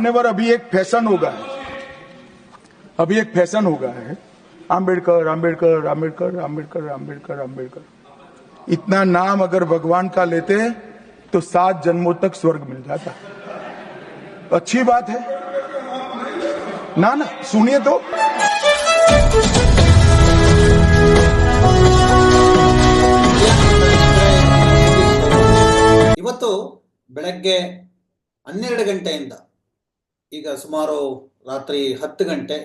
मान्यवर अभी एक फैशन हो गया है अभी एक फैशन हो गया है आम्बेडकर आम्बेडकर आम्बेडकर आम्बेडकर आम्बेडकर आम्बेडकर इतना नाम अगर भगवान का लेते हैं तो सात जन्मों तक स्वर्ग मिल जाता अच्छी बात है ना ना सुनिए तो ಇವತ್ತು ಬೆಳಗ್ಗೆ ಹನ್ನೆರಡು ಗಂಟೆಯಿಂದ ಈಗ ಸುಮಾರು ರಾತ್ರಿ ಹತ್ತು ಗಂಟೆ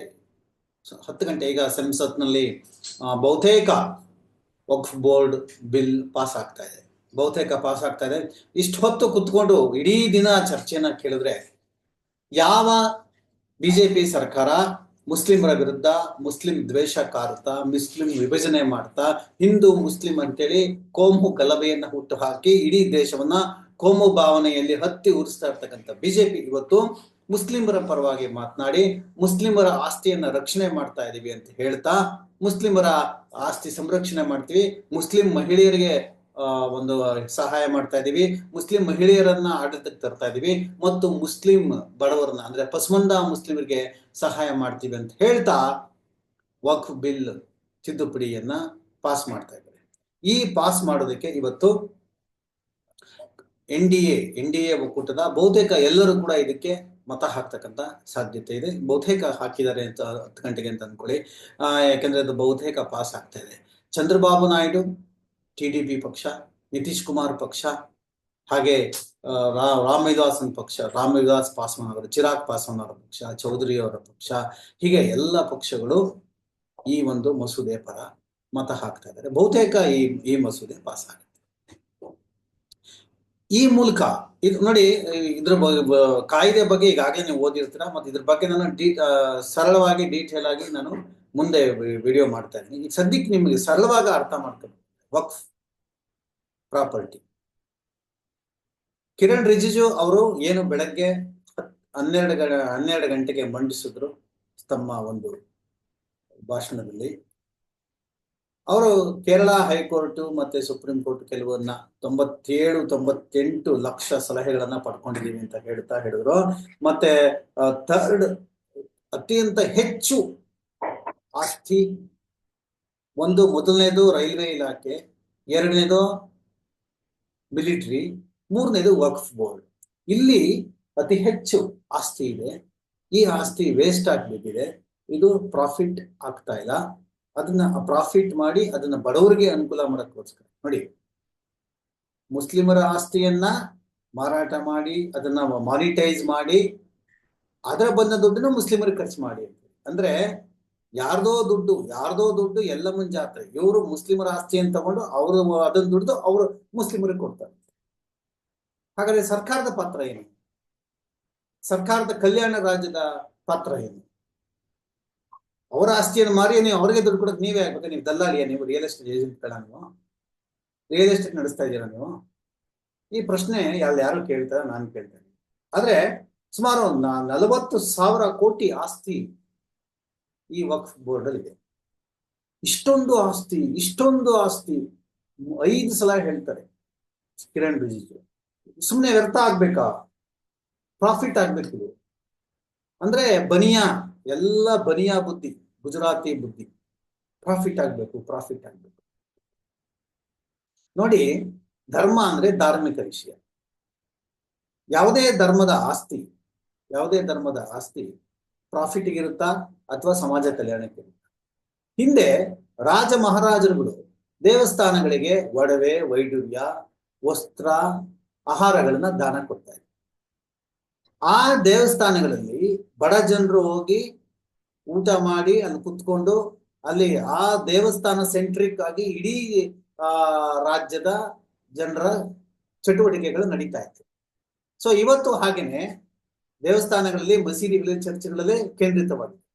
ಹತ್ತು ಗಂಟೆ ಈಗ ಸಂಸತ್ನಲ್ಲಿ ಬಹುತೇಕ ವಕ್ಫ್ ಬೋರ್ಡ್ ಬಿಲ್ ಪಾಸ್ ಆಗ್ತಾ ಇದೆ. ಬಹುತೇಕ ಪಾಸ್ ಆಗ್ತಾ ಇದೆ. ಇಷ್ಟು ಹೊತ್ತು ಕುತ್ಕೊಂಡು ಇಡೀ ದಿನ ಚರ್ಚೆನ ಕೇಳಿದ್ರೆ ಯಾವ ಬಿಜೆಪಿ ಸರ್ಕಾರ ಮುಸ್ಲಿಮರ ವಿರುದ್ಧ ಮುಸ್ಲಿಂ ದ್ವೇಷ ಕಾರುತ್ತಾ, ಮುಸ್ಲಿಂ ವಿಭಜನೆ ಮಾಡ್ತಾ, ಹಿಂದೂ ಮುಸ್ಲಿಂ ಅಂತೇಳಿ ಕೋಮು ಗಲಭೆಯನ್ನು ಹುಟ್ಟು ಹಾಕಿ ಇಡೀ ದೇಶವನ್ನ ಕೋಮು ಭಾವನೆಯಲ್ಲಿ ಹತ್ತಿ ಉರಿಸ್ತಾ ಇರ್ತಕ್ಕಂಥ ಬಿಜೆಪಿ ಇವತ್ತು ಮುಸ್ಲಿಮರ ಪರವಾಗಿ ಮಾತನಾಡಿ ಮುಸ್ಲಿಮರ ಆಸ್ತಿಯನ್ನ ರಕ್ಷಣೆ ಮಾಡ್ತಾ ಇದೀವಿ ಅಂತ ಹೇಳ್ತಾ ಮುಸ್ಲಿಮರ ಆಸ್ತಿ ಸಂರಕ್ಷಣೆ ಮಾಡ್ತೀವಿ. ಮುಸ್ಲಿಂ ಮಹಿಳೆಯರಿಗೆ ಒಂದು ಸಹಾಯ ಮಾಡ್ತಾ ಇದೀವಿ. ಮುಸ್ಲಿಂ ಮಹಿಳೆಯರನ್ನ ಆಡಳಿತಕ್ಕೆ ತರ್ತಾ ಇದೀವಿ. ಮತ್ತು ಮುಸ್ಲಿಂ ಬಡವರನ್ನ, ಅಂದ್ರೆ ಪಸ್ಮಂದ ಮುಸ್ಲಿಮರಿಗೆ ಸಹಾಯ ಮಾಡ್ತೀವಿ ಅಂತ ಹೇಳ್ತಾ ವಕ್ಫ್ ಬಿಲ್ ತಿದ್ದುಪಡಿಯನ್ನ ಪಾಸ್ ಮಾಡ್ತಾ ಇದ್ದಾರೆ. ಈ ಪಾಸ್ ಮಾಡೋದಕ್ಕೆ ಇವತ್ತು N D N D A ಒಕ್ಕೂಟದ ಬಹುತೇಕ ಎಲ್ಲರೂ ಕೂಡ ಇದಕ್ಕೆ ಮತ ಹಾಕ್ತಕ್ಕಂಥ ಸಾಧ್ಯತೆ ಇದೆ. ಬಹುತೇಕ ಹಾಕಿದ್ದಾರೆ ಅಂತ ಹತ್ತು ಗಂಟೆಗೆ ಅಂತ ಅನ್ಕೊಳ್ಳಿ. ಆ, ಯಾಕಂದ್ರೆ ಅದು ಬಹುತೇಕ ಪಾಸ್ ಆಗ್ತಾ ಇದೆ. Chandrababu Naidu T D P ಪಕ್ಷ ನಿತೀಶ್ ಕುಮಾರ್ ಪಕ್ಷ ಹಾಗೆ ಆ, ರಾ- ರಾಮ್ ಪಕ್ಷ ರಾಮ್ ವಿಲಾಸ್ ಪಾಸ್ವಾನ್ ಅವರು ಚಿರಾಗ್ ಪಾಸ್ವಾನ್ ಅವರ ಪಕ್ಷ ಚೌಧರಿ ಅವರ ಪಕ್ಷ ಹೀಗೆ ಎಲ್ಲ ಪಕ್ಷಗಳು ಈ ಒಂದು ಮಸೂದೆ ಪರ ಮತ ಹಾಕ್ತಾ ಇದ್ದಾರೆ. ಬಹುತೇಕ ಈ ಈ ಮಸೂದೆ ಪಾಸ್ ಆಗುತ್ತೆ ಈ ಮೂಲಕ, ಇದು ನೋಡಿ, ಇದ್ರ ಬಗ್ಗೆ ಕಾಯ್ದೆ ಬಗ್ಗೆ ಈಗಾಗಲೇ ನೀವು ಓದಿರ್ತೀರಾ, ಮತ್ತೆ ಇದ್ರ ಬಗ್ಗೆ ನಾನು ಡೀ ಸರಳವಾಗಿ ಡೀಟೇಲ್ ಆಗಿ ನಾನು ಮುಂದೆ ವಿಡಿಯೋ ಮಾಡ್ತಾ ಇದ್ದೀನಿ. ಈಗ ಸದ್ಯಕ್ಕೆ ನಿಮಗೆ ಸರಳವಾಗಿ ಅರ್ಥ ಮಾಡ್ಕೋಬೇಕು ವಕ್ಫ್ ಪ್ರಾಪರ್ಟಿ. ಕಿರಣ್ ರಿಜಿಜು ಅವರು ಏನು ಬೆಳಗ್ಗೆ ಹನ್ನೆರಡು ಹನ್ನೆರಡು ಗಂಟೆಗೆ ಮಂಡಿಸಿದ್ರು ತಮ್ಮ ಒಂದು ಭಾಷಣದಲ್ಲಿ. ಅವರು ಕೇರಳ ಹೈಕೋರ್ಟ್ ಮತ್ತೆ ಸುಪ್ರೀಂ ಕೋರ್ಟ್ ಕೆಲವನ್ನ ತೊಂಬತ್ತೇಳು, ತೊಂಬತ್ತೆಂಟು ಲಕ್ಷ ಸಲಹೆಗಳನ್ನ ಪಡ್ಕೊಂಡಿದ್ದೀವಿ ಅಂತ ಹೇಳ್ತಾ ಹೇಳಿದ್ರು. ಮತ್ತೆ ಥರ್ಡ್ ಅತ್ಯಂತ ಹೆಚ್ಚು ಆಸ್ತಿ, ಒಂದು ಮೊದಲನೇದು ರೈಲ್ವೆ ಇಲಾಖೆ, ಎರಡನೇದು ಮಿಲಿಟರಿ, ಮೂರನೇದು ವಕ್ಫ್ ಬೋರ್ಡ್. ಇಲ್ಲಿ ಅತಿ ಹೆಚ್ಚು ಆಸ್ತಿ ಇದೆ. ಈ ಆಸ್ತಿ ವೇಸ್ಟ್ ಆಗಿಬಿಟ್ಟಿದೆ. ಇದು ಪ್ರಾಫಿಟ್ ಆಗ್ತಾ ಇಲ್ಲ. ಅದನ್ನ ಪ್ರಾಫಿಟ್ ಮಾಡಿ ಅದನ್ನ ಬಡವರಿಗೆ ಅನುಕೂಲ ಮಾಡಕ್ಕೋಸ್ಕರ. ನೋಡಿ, ಮುಸ್ಲಿಮರ ಆಸ್ತಿಯನ್ನ ಮಾರಾಟ ಮಾಡಿ, ಅದನ್ನ ಮಾನಿಟೈಸ್ ಮಾಡಿ, ಅದರ ಬಂದ ದುಡ್ಡನ್ನ ಮುಸ್ಲಿಮರಿಗೆ ಖರ್ಚು ಮಾಡಿ ಅಂದ್ರೆ ಯಾರ್ದೋ ದುಡ್ಡು ಯಾರ್ದೋ ದುಡ್ಡು ಎಲ್ಲ ಮುಂಜಾತ್ರೆ ಇವರು ಮುಸ್ಲಿಮರ ಆಸ್ತಿಯನ್ನು ತಗೊಂಡು ಅವರು ಅದನ್ನ ದುಡ್ದು ಅವರು ಮುಸ್ಲಿಮರಿಗೆ ಕೊಡ್ತಾರೆ. ಹಾಗಾದ್ರೆ ಸರ್ಕಾರದ ಪಾತ್ರ ಏನು? ಸರ್ಕಾರದ ಕಲ್ಯಾಣ ರಾಜ್ಯದ ಪಾತ್ರ ಏನು? ಅವರ ಆಸ್ತಿಯನ್ನು ಮಾರಿ ನೀವು ಅವರಿಗೆ ದುಡ್ಡು ಕೊಡಕ್ಕೆ ನೀವೇ ಆಗ್ಬೇಕು. ನೀವು ದಲ್ಲಾಳಿಯ, ನೀವು ರಿಯಲ್ ಎಸ್ಟೇಟ್ ಏಜೆಂಟ್ಗಳ ನೀವು? ರಿಯಲ್ ಎಸ್ಟೇಟ್ ನಡೆಸ್ತಾ ಇದ್ದೀರಾ ನೀವು? ಈ ಪ್ರಶ್ನೆ ಯಾರು ಯಾರು ಕೇಳ್ತಾರೆ ನಾನು ಕೇಳ್ತೇನೆ. ಆದ್ರೆ ಸುಮಾರು ನಲವತ್ತು ಸಾವಿರ ಕೋಟಿ ಆಸ್ತಿ ಈ ವಕ್ಫ್ ಬೋರ್ಡ್ ಅಲ್ಲಿ ಇದೆ. ಇಷ್ಟೊಂದು ಆಸ್ತಿ ಇಷ್ಟೊಂದು ಆಸ್ತಿ ಐದು ಸಲ ಹೇಳ್ತಾರೆ ಕಿರಣ್ ರಿಜಿಜು. ಸುಮ್ಮನೆ ವ್ಯರ್ಥ ಆಗ್ಬೇಕಾ? ಪ್ರಾಫಿಟ್ ಆಗ್ಬೇಕು. ಅಂದ್ರೆ ಬನಿಯಾ ಎಲ್ಲ ಬನಿಯಾ ಬುದ್ಧಿ, ಗುಜರಾತಿ ಬುದ್ಧಿ. ಪ್ರಾಫಿಟ್ ಆಗ್ಬೇಕು ಪ್ರಾಫಿಟ್ ಆಗ್ಬೇಕು. ನೋಡಿ, ಧರ್ಮ ಅಂದ್ರೆ ಧಾರ್ಮಿಕ ವಿಷಯ. ಯಾವುದೇ ಧರ್ಮದ ಆಸ್ತಿ, ಯಾವುದೇ ಧರ್ಮದ ಆಸ್ತಿ ಪ್ರಾಫಿಟ್ ಇರುತ್ತಾ ಅಥವಾ ಸಮಾಜ ಕಲ್ಯಾಣಕ್ಕೆ ಹಿಂದೆ ರಾಜ ಮಹಾರಾಜರುಗಳು ದೇವಸ್ಥಾನಗಳಿಗೆ ಒಡವೆ ವೈಡೂರ್ಯ ವಸ್ತ್ರ, ಆಹಾರಗಳನ್ನ ದಾನ ಕೊಡ್ತಾ ಇದ್ರು. ಆ ದೇವಸ್ಥಾನಗಳಲ್ಲಿ ಬಡ ಜನರು ಹೋಗಿ ಊಟ ಮಾಡಿ ಅಲ್ಲಿ ಕುತ್ಕೊಂಡು ಅಲ್ಲಿ ಆ ದೇವಸ್ಥಾನ ಸೆಂಟ್ರಿಕ್ ಆಗಿ ಇಡೀ, ಆ, ರಾಜ್ಯದ ಜನರ ಚಟುವಟಿಕೆಗಳು ನಡೀತಾ ಇತ್ತು. ಸೊ ಇವತ್ತು ಹಾಗೇನೆ ದೇವಸ್ಥಾನಗಳಲ್ಲಿ, ಮಸೀದಿಗಳಲ್ಲಿ, ಚರ್ಚ್ಗಳಲ್ಲಿ ಕೇಂದ್ರಿತವಾಗಿದೆ.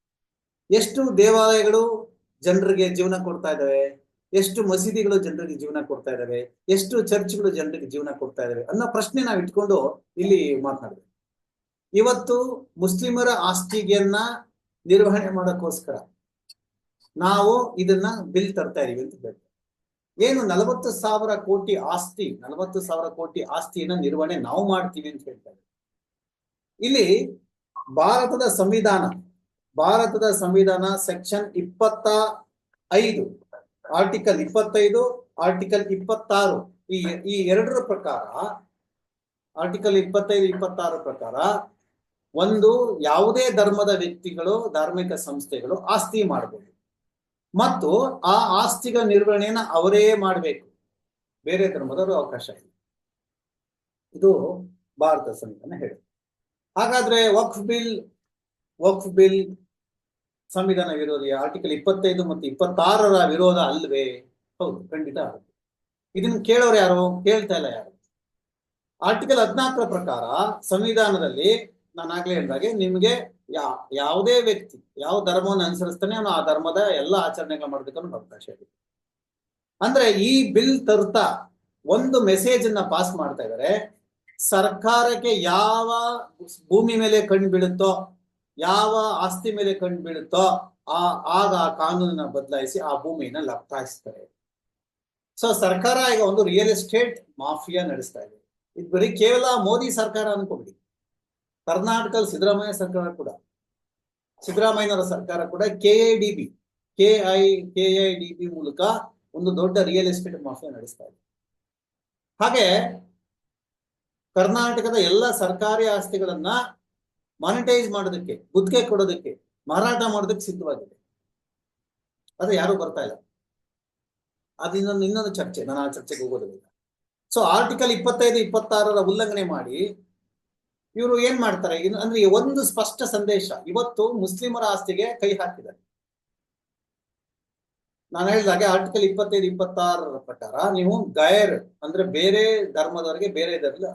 ಎಷ್ಟು ದೇವಾಲಯಗಳು ಜನರಿಗೆ ಜೀವನ ಕೊಡ್ತಾ ಇದ್ದಾವೆ? ಎಷ್ಟು ಮಸೀದಿಗಳು ಜನರಿಗೆ ಜೀವನ ಕೊಡ್ತಾ ಇದ್ದಾವೆ? ಎಷ್ಟು ಚರ್ಚ್ಗಳು ಜನರಿಗೆ ಜೀವನ ಕೊಡ್ತಾ ಇದ್ದಾವೆ? ಅನ್ನೋ ಪ್ರಶ್ನೆ ನಾವು ಇಟ್ಕೊಂಡು ಇಲ್ಲಿ ಮಾತನಾಡ್ಬೇಕು. ಇವತ್ತು ಮುಸ್ಲಿಮರ ಆಸ್ತಿಗೆಯನ್ನ ನಿರ್ವಹಣೆ ಮಾಡೋಕ್ಕೋಸ್ಕರ ನಾವು ಇದನ್ನ ಬಿಲ್ ತರ್ತಾ ಇದೀವಿ ಅಂತ ಹೇಳ್ತಾರೆ. ಏನು ನಲವತ್ತು ಸಾವಿರ ಕೋಟಿ ಆಸ್ತಿ, ನಲವತ್ತು ಸಾವಿರ ಕೋಟಿ ಆಸ್ತಿಯನ್ನ ನಿರ್ವಹಣೆ ನಾವು ಮಾಡ್ತೀವಿ ಅಂತ ಹೇಳ್ತಾರೆ ಇಲ್ಲಿ ಭಾರತದ ಸಂವಿಧಾನ ಭಾರತದ ಸಂವಿಧಾನ ಸೆಕ್ಷನ್ ಇಪ್ಪತ್ತ ಐದು, ಆರ್ಟಿಕಲ್ ಇಪ್ಪತ್ತೈದು, ಆರ್ಟಿಕಲ್ ಇಪ್ಪತ್ತಾರು, ಈ ಈ ಎರಡರ ಪ್ರಕಾರ, ಆರ್ಟಿಕಲ್ ಇಪ್ಪತ್ತೈದು, ಇಪ್ಪತ್ತಾರು ಪ್ರಕಾರ ಒಂದು ಯಾವುದೇ ಧರ್ಮದ ವ್ಯಕ್ತಿಗಳು, ಧಾರ್ಮಿಕ ಸಂಸ್ಥೆಗಳು ಆಸ್ತಿ ಮಾಡಬಹುದು ಮತ್ತು ಆ ಆಸ್ತಿಗಳ ನಿರ್ವಹಣೆಯನ್ನ ಅವರೇ ಮಾಡಬೇಕು. ಬೇರೆ ಧರ್ಮದವರು ಅವಕಾಶ ಇಲ್ಲ. ಇದು ಭಾರತ ಸಂವಿಧಾನ ಹೇಳುತ್ತೆ ಹಾಗಾದ್ರೆ ವಕ್ಫ್ ಬಿಲ್ ವಕ್ಫ್ ಬಿಲ್ ಸಂವಿಧಾನ ವಿರೋಧಿ ಆರ್ಟಿಕಲ್ ಇಪ್ಪತ್ತೈದು ಮತ್ತು ಇಪ್ಪತ್ತಾರರ ವಿರೋಧ ಅಲ್ವೇ? ಹೌದು, ಖಂಡಿತ ಆಗುತ್ತೆ ಇದನ್ನ ಕೇಳೋರು ಯಾರು? ಕೇಳ್ತಾ ಇಲ್ಲ ಯಾರು? ಆರ್ಟಿಕಲ್ ಹದಿನಾಲ್ಕರ ಪ್ರಕಾರ ಸಂವಿಧಾನದಲ್ಲಿ ನಾನು ಆಗ್ಲೇ ಹೇಳಿದಾಗೆ ನಿಮ್ಗೆ ಯಾ, ಯಾವುದೇ ವ್ಯಕ್ತಿ, ಯಾವ ಧರ್ಮವನ್ನು ಅನುಸರಿಸ್ತಾನೆ ಅವನು ಆ ಧರ್ಮದ ಎಲ್ಲ ಆಚರಣೆಗಳು ಮಾಡ್ಬೇಕನ್ನು ಅವಕಾಶ ಇದೆ. ಅಂದ್ರೆ ಈ ಬಿಲ್ ತರ್ತಾ ಒಂದು ಮೆಸೇಜ್ ಅನ್ನ ಪಾಸ್ ಮಾಡ್ತಾ ಇದ್ದಾರೆ ಸರ್ಕಾರಕ್ಕೆ ಯಾವ ಭೂಮಿ ಮೇಲೆ ಕಣ್ ಬೀಳುತ್ತೋ, ಯಾವ ಆಸ್ತಿ ಮೇಲೆ ಕಣ್ ಬೀಳುತ್ತೋ, ಆ, ಆಗ ಆ ಕಾನೂನನ್ನ ಬದಲಾಯಿಸಿ ಆ ಭೂಮಿಯನ್ನ ಲಪ್ತಾಯಿಸ್ತಾರೆ. ಸೊ ಸರ್ಕಾರ ಈಗ ಒಂದು ರಿಯಲ್ ಎಸ್ಟೇಟ್ ಮಾಫಿಯಾ ನಡೆಸ್ತಾ ಇದೆ. ಇದು ಬರೀ ಕೇವಲ ಮೋದಿ ಸರ್ಕಾರ ಅನ್ಕೋಬಿಡಿ ಕರ್ನಾಟಕದ ಸಿದ್ದರಾಮಯ್ಯ ಸರ್ಕಾರ ಕೂಡ, ಸಿದ್ದರಾಮಯ್ಯನವರ ಸರ್ಕಾರ ಕೂಡ K I D B K I K I D B ಮೂಲಕ ಒಂದು ದೊಡ್ಡ ರಿಯಲ್ ಎಸ್ಟೇಟ್ ಮಾಫಿಯಾ ನಡೆಸ್ತಾ ಇದೆ. ಹಾಗೆ ಕರ್ನಾಟಕದ ಎಲ್ಲ ಸರ್ಕಾರಿ ಆಸ್ತಿಗಳನ್ನ ಮಾನಿಟೈಸ್ ಮಾಡೋದಕ್ಕೆ ಗುದ್ಗೆ ಕೊಡೋದಕ್ಕೆ, ಮಾರಾಟ ಮಾಡೋದಕ್ಕೆ ಸಿದ್ಧವಾಗಿದೆ. ಅದು ಯಾರು ಬರ್ತಾ ಇಲ್ಲ. ಅದು ಇನ್ನೊಂದು ಇನ್ನೊಂದು ಚರ್ಚೆ, ನಾನು ಆ ಚರ್ಚೆಗೆ ಹೋಗೋದಿಲ್ಲ. ಸೊ ಆರ್ಟಿಕಲ್ ಇಪ್ಪತ್ತೈದು, ಇಪ್ಪತ್ತಾರರ ಉಲ್ಲಂಘನೆ ಮಾಡಿ ಇವರು ಏನ್ ಮಾಡ್ತಾರೆ? ಅಂದ್ರೆ ಒಂದು ಸ್ಪಷ್ಟ ಸಂದೇಶ ಇವತ್ತು ಮುಸ್ಲಿಮರ ಆಸ್ತಿಗೆ ಕೈ ಹಾಕಿದ್ದಾರೆ. ನಾನು ಹೇಳಿದಾಗೆ ಆರ್ಟಿಕಲ್ ಇಪ್ಪತ್ತೈದು, ಇಪ್ಪತ್ತಾರರ ಪ್ರಕಾರ ನೀವು ಗೈರ್ ಅಂದ್ರೆ ಬೇರೆ ಧರ್ಮದವರಿಗೆ ಬೇರೆ ಇದರಲ್ಲಿ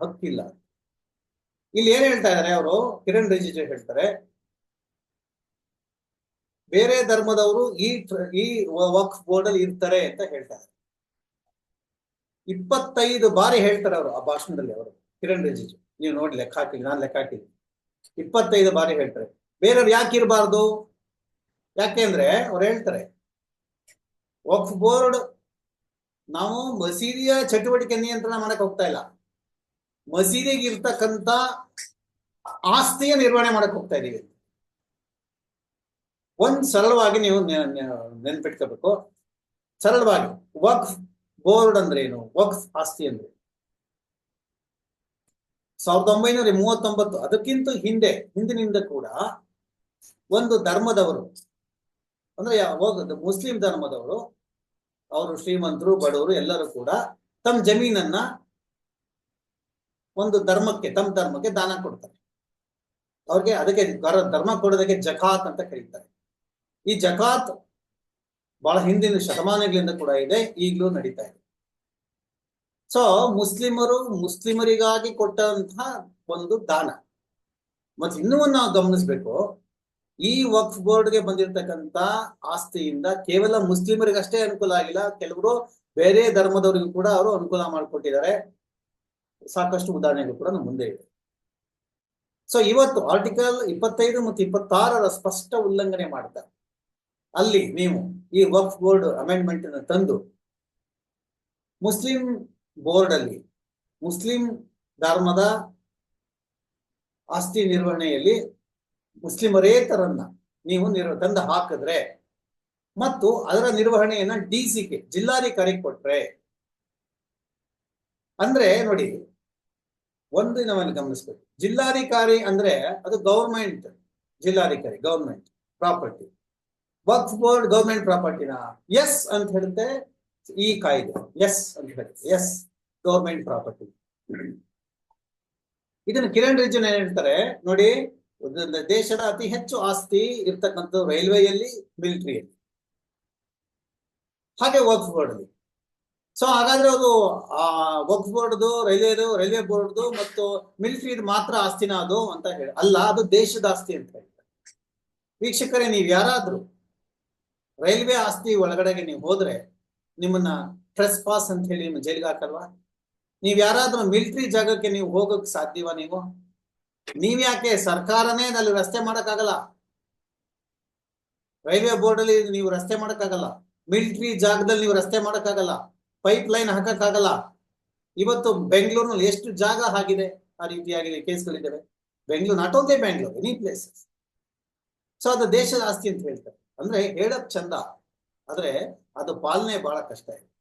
ಹಕ್ಕಿಲ್ಲ. ಇಲ್ಲಿ ಏನ್ ಹೇಳ್ತಾ ಇದಾರೆ ಅವರು? ಕಿರಣ್ ರಿಜಿಜು ಹೇಳ್ತಾರೆ. ಬೇರೆ ಧರ್ಮದವರು ಈ ಈ ವಕ್ಫ್ ಬೋರ್ಡ್ ಅಲ್ಲಿ ಇರ್ತಾರೆ ಅಂತ ಹೇಳ್ತಾರೆ ಇಪ್ಪತ್ತೈದು ಬಾರಿ ಹೇಳ್ತಾರೆ ಅವರು ಆ ಭಾಷಣದಲ್ಲಿ ಅವರು, ಕಿರಣ್ ರಿಜಿಜು. ನೀವು ನೋಡಿ ಲೆಕ್ಕ ಹಾಕಿಲ್ಲ ನಾನು ಲೆಕ್ಕ ಹಾಕಿದ್ದೀನಿ ಇಪ್ಪತ್ತೈದು ಬಾರಿ ಹೇಳ್ತಾರೆ. ಬೇರೆಯವ್ರು ಯಾಕೆ ಇರಬಾರ್ದು? ಯಾಕೆಂದ್ರೆ ಅವ್ರು ಹೇಳ್ತಾರೆ ವಕ್ಫ್ ಬೋರ್ಡ್ ನಾವು ಮಸೀದಿಯ ಚಟುವಟಿಕೆ ನಿಯಂತ್ರಣ ಮಾಡಕ್ ಹೋಗ್ತಾ ಇಲ್ಲ. ಮಸೀದಿಗೆ ಇರ್ತಕ್ಕಂತ ಆಸ್ತಿಯ ನಿರ್ವಹಣೆ ಮಾಡಕ್ ಹೋಗ್ತಾ ಇದೀವಿ. ಒಂದ್ ಸರಳವಾಗಿ ನೀವು ನೆನ್ಪಿಟ್ಕೋಬೇಕು. ಸರಳವಾಗಿ ವಕ್ಫ್ ಬೋರ್ಡ್ ಅಂದ್ರೆ ಏನು? ವಕ್ಫ್ ಆಸ್ತಿ ಅಂದ್ರೆ ಸಾವಿರದ ಒಂಬೈನೂರ ಮೂವತ್ತೊಂಬತ್ತು, ಅದಕ್ಕಿಂತ ಹಿಂದೆ, ಹಿಂದಿನಿಂದ ಕೂಡ ಒಂದು ಧರ್ಮದವರು, ಅಂದ್ರೆ ಯಾವಾಗ ಮುಸ್ಲಿಂ ಧರ್ಮದವರು, ಅವರು ಶ್ರೀಮಂತರು, ಬಡವರು, ಎಲ್ಲರೂ ಕೂಡ ತಮ್ಮ ಜಮೀನನ್ನ ಒಂದು ಧರ್ಮಕ್ಕೆ, ತಮ್ಮ ಧರ್ಮಕ್ಕೆ ದಾನ ಕೊಡ್ತಾರೆ. ಅವ್ರಿಗೆ ಅದಕ್ಕೆ ಧರ್ಮ ಕೊಡೋದಕ್ಕೆ ಜಕಾತ್ ಅಂತ ಕರೀತಾರೆ. ಈ ಜಕಾತ್ ಬಹಳ ಹಿಂದಿನ ಶತಮಾನಗಳಿಂದ ಕೂಡ ಇದೆ, ಈಗಲೂ ನಡೀತಾ ಇದೆ. ಸೊ ಮುಸ್ಲಿಮರು ಮುಸ್ಲಿಮರಿಗಾಗಿ ಕೊಟ್ಟಂತಹ ಒಂದು ದಾನ ಮತ್ತೆ ಇನ್ನೂ ನಾವು ಗಮನಿಸ್ಬೇಕು ಈ ವಕ್ಫ್ ಬೋರ್ಡ್ಗೆ ಬಂದಿರತಕ್ಕಂತ ಆಸ್ತಿಯಿಂದ ಕೇವಲ ಮುಸ್ಲಿಮರಿಗಷ್ಟೇ ಅನುಕೂಲ ಆಗಿಲ್ಲ ಕೆಲವರು ಬೇರೆ ಧರ್ಮದವರಿಗೂ ಕೂಡ ಅವರು ಅನುಕೂಲ ಮಾಡಿಕೊಟ್ಟಿದ್ದಾರೆ ಸಾಕಷ್ಟು ಉದಾಹರಣೆಗಳು ಕೂಡ ನಮ್ಮ ಮುಂದೆ ಇದೆ ಸೊ ಇವತ್ತು ಆರ್ಟಿಕಲ್ ಇಪ್ಪತ್ತೈದು ಮತ್ತು ಇಪ್ಪತ್ತಾರರ ಸ್ಪಷ್ಟ ಉಲ್ಲಂಘನೆ ಮಾಡ್ತಾರೆ ಅಲ್ಲಿ ನೀವು ಈ ವಕ್ಫ್ ಬೋರ್ಡ್ ಅಮೆಂಡ್ಮೆಂಟ್ ಅನ್ನು ತಂದು ಮುಸ್ಲಿಂ ಬೋರ್ಡ್ ಅಲ್ಲಿ ಮುಸ್ಲಿಂ ಧರ್ಮದ ಆಸ್ತಿ ನಿರ್ವಹಣೆಯಲ್ಲಿ ಮುಸ್ಲಿಮರೇತರನ್ನ ನೀವು ನಿರ್ವ, ತಂದು ಹಾಕಿದ್ರೆ ಮತ್ತು ಅದರ ನಿರ್ವಹಣೆಯನ್ನ ಡಿ ಸಿ ಕೆ ಜಿಲ್ಲಾಧಿಕಾರಿ ಕೊಟ್ರೆ. ಅಂದ್ರೆ ನೋಡಿ, ಒಂದು ನಾವಲ್ಲಿ ಗಮನಿಸ್ಬೇಕು. ಜಿಲ್ಲಾಧಿಕಾರಿ ಅಂದ್ರೆ ಅದು ಗೌರ್ಮೆಂಟ್, ಜಿಲ್ಲಾಧಿಕಾರಿ, government property. Waqf board government ಪ್ರಾಪರ್ಟಿನ? Yes ಅಂತ ಹೇಳುತ್ತೆ ಈ ಕಾಯ್ದೆ. ಎಸ್ ಅಂತ ಹೇಳುತ್ತೆ. ಎಸ್. ಗೌರ್ಮೆಂಟ್ ಪ್ರಾಪರ್ಟಿ ಇದನ್ನ ಕಿರಣ್ ರಿಜಿಜು ಏನ್ ಹೇಳ್ತಾರೆ? ನೋಡಿ ದೇಶದ ಅತಿ ಹೆಚ್ಚು ಆಸ್ತಿ ಇರ್ತಕ್ಕಂಥದ್ದು ರೈಲ್ವೆಯಲ್ಲಿ, ಮಿಲಿಟರಿಯಲ್ಲಿ. ಹಾಗೆ ವಕ್ಫ್ ಬೋರ್ಡ್ ಸೊ ಹಾಗಾದ್ರೆ ಅದು, ಆ ವಕ್ಫ್ ಬೋರ್ಡ್ದು ರೈಲ್ವೆದು, ರೈಲ್ವೆ ಬೋರ್ಡ್ದು ಮತ್ತು ಮಿಲಿಟರಿದು ಮಾತ್ರ ಆಸ್ತಿನ ಅದು ಅಂತ ಹೇಳಿ. ಅಲ್ಲ, ಅದು ದೇಶದ ಆಸ್ತಿ ಅಂತ ಹೇಳ್ತಾರೆ ವೀಕ್ಷಕರೇ, ನೀವು ಯಾರಾದ್ರೂ ರೈಲ್ವೆ ಆಸ್ತಿ ಒಳಗಡೆಗೆ ನೀವು ಹೋದ್ರೆ ನಿಮ್ಮನ್ನ ಟ್ರೆಸ್ ಪಾಸ್ ಅಂತ ಹೇಳಿ ನಿಮ್ಮ ಜೈಲಿಗೆ ಹಾಕಲ್ವಾ? ನೀವ್ ಯಾರಾದ್ರೂ ಮಿಲಿಟರಿ ಜಾಗಕ್ಕೆ ನೀವು ಹೋಗಕ್ ಸಾಧ್ಯವ ನೀವು? ನೀವ್ ಯಾಕೆ ಸರ್ಕಾರನೇ ಅಲ್ಲಿ ರಸ್ತೆ ಮಾಡಕ್ಕಾಗಲ್ಲ? ರೈಲ್ವೆ ಬೋರ್ಡ್ ಅಲ್ಲಿ ನೀವು ರಸ್ತೆ ಮಾಡಕ್ಕಾಗಲ್ಲ. ಮಿಲಿಟರಿ ಜಾಗದಲ್ಲಿ ನೀವು ರಸ್ತೆ ಮಾಡಕ್ಕಾಗಲ್ಲ. ಪೈಪ್ ಲೈನ್ ಹಾಕಕ್ಕಾಗಲ್ಲ. ಇವತ್ತು ಬೆಂಗಳೂರಿನಲ್ಲಿ ಎಷ್ಟು ಜಾಗ ಆಗಿದೆ? ಆ ರೀತಿಯಾಗಿ ಕೇಸ್ಗಳಿದ್ದಾವೆ. Bengaluru not only Bengaluru any places so ಅದು ದೇಶದ ಆಸ್ತಿ ಅಂತ ಹೇಳ್ತಾರೆ. ಅಂದ್ರೆ ಹೇಳಕ್ ಚಂದ. ಆದ್ರೆ ಅದು ಪಾಲನೆ ಬಹಳ ಕಷ್ಟ ಇದೆ.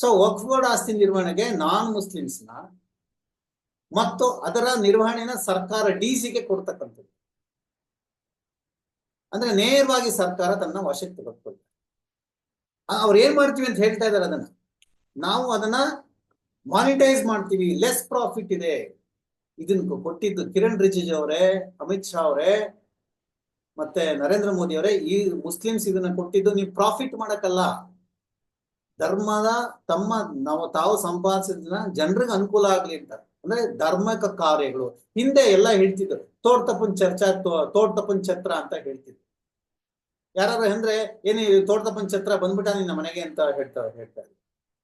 ಸೊ ವಕ್ಫ್ ಬೋರ್ಡ್ ಆಸ್ತಿ ನಿರ್ವಹಣೆಗೆ ನಾನ್ ಮುಸ್ಲಿಮ್ಸ್ನ ಮತ್ತು ಅದರ ನಿರ್ವಹಣೆನ ಸರ್ಕಾರ ಡಿಸಿಗೆ ಕೊಡ್ತಕ್ಕಂಥದ್ದು. ಅಂದ್ರೆ ನೇರವಾಗಿ ಸರ್ಕಾರ ತನ್ನ ವಶಕ್ಕೆ ತೆಗೆದುಕೊಳ್ತಾರೆ ಅವ್ರು ಏನ್ ಮಾಡ್ತೀವಿ ಅಂತ ಹೇಳ್ತಾ ಇದಾರೆ ಅದನ್ನ. ನಾವು ಅದನ್ನ ಮಾನಿಟೈಸ್ ಮಾಡ್ತೀವಿ ಲೆಸ್ ಪ್ರಾಫಿಟ್ ಇದೆ. ಇದನ್ನ ಕೊಟ್ಟಿದ್ದು ಕಿರಣ್ ರಿಜಿಜು ಅವರೇ, ಅಮಿತ್ ಶಾ ಅವರೇ, ಮತ್ತೆ ನರೇಂದ್ರ ಮೋದಿ ಅವರೇ, ಈ ಮುಸ್ಲಿಮ್ಸ್ ಇದನ್ನ ಕೊಟ್ಟಿದ್ದು ನೀವು ಪ್ರಾಫಿಟ್ ಮಾಡಕ್ಕಲ್ಲ. ಧರ್ಮದ ತಮ್ಮ ನಾವು ತಾವು ಸಂಪಾದಿಸಿದ ಜನರಿಗೆ ಅನುಕೂಲ ಆಗ್ಲಿ ಅಂತ. ಅಂದ್ರೆ ಧರ್ಮಕ ಕಾರ್ಯಗಳು. ಹಿಂದೆ ಎಲ್ಲ ಹೇಳ್ತಿದ್ರು, ತೋಟ ತಪ್ಪನ್ ಚರ್ಚಾ ತೋಟ ತಪ್ಪನ್ ಛತ್ರ ಅಂತ ಹೇಳ್ತಿದ್ರು. ಯಾರು ಅಂದ್ರೆ, ಏನಿ ತೋಟ ತಪ್ಪನ್ ಛತ್ರ ಬಂದ್ಬಿಟ್ಟ ನಿನ್ನ ಮನೆಗೆ ಅಂತ ಹೇಳ್ತಾ ಹೇಳ್ತಾರೆ